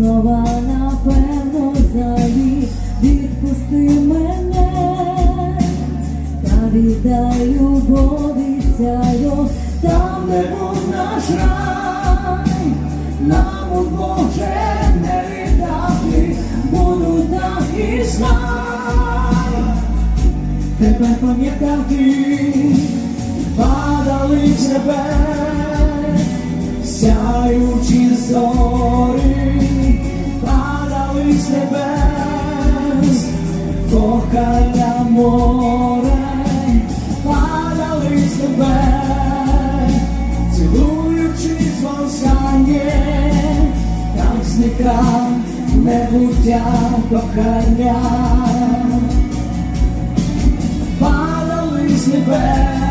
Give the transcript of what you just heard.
слова, напевно, взагалі відпусти мене, та віддай любові сяйо, там де був наш рай, нам у Боже не віддати, буду так і знай. Тепер пам'ятати, падали з небес, сяючі зорі, з небес, кохання море, падали з небес, цілуючись востаннє, так зникла небуття кохання. Падали з небес,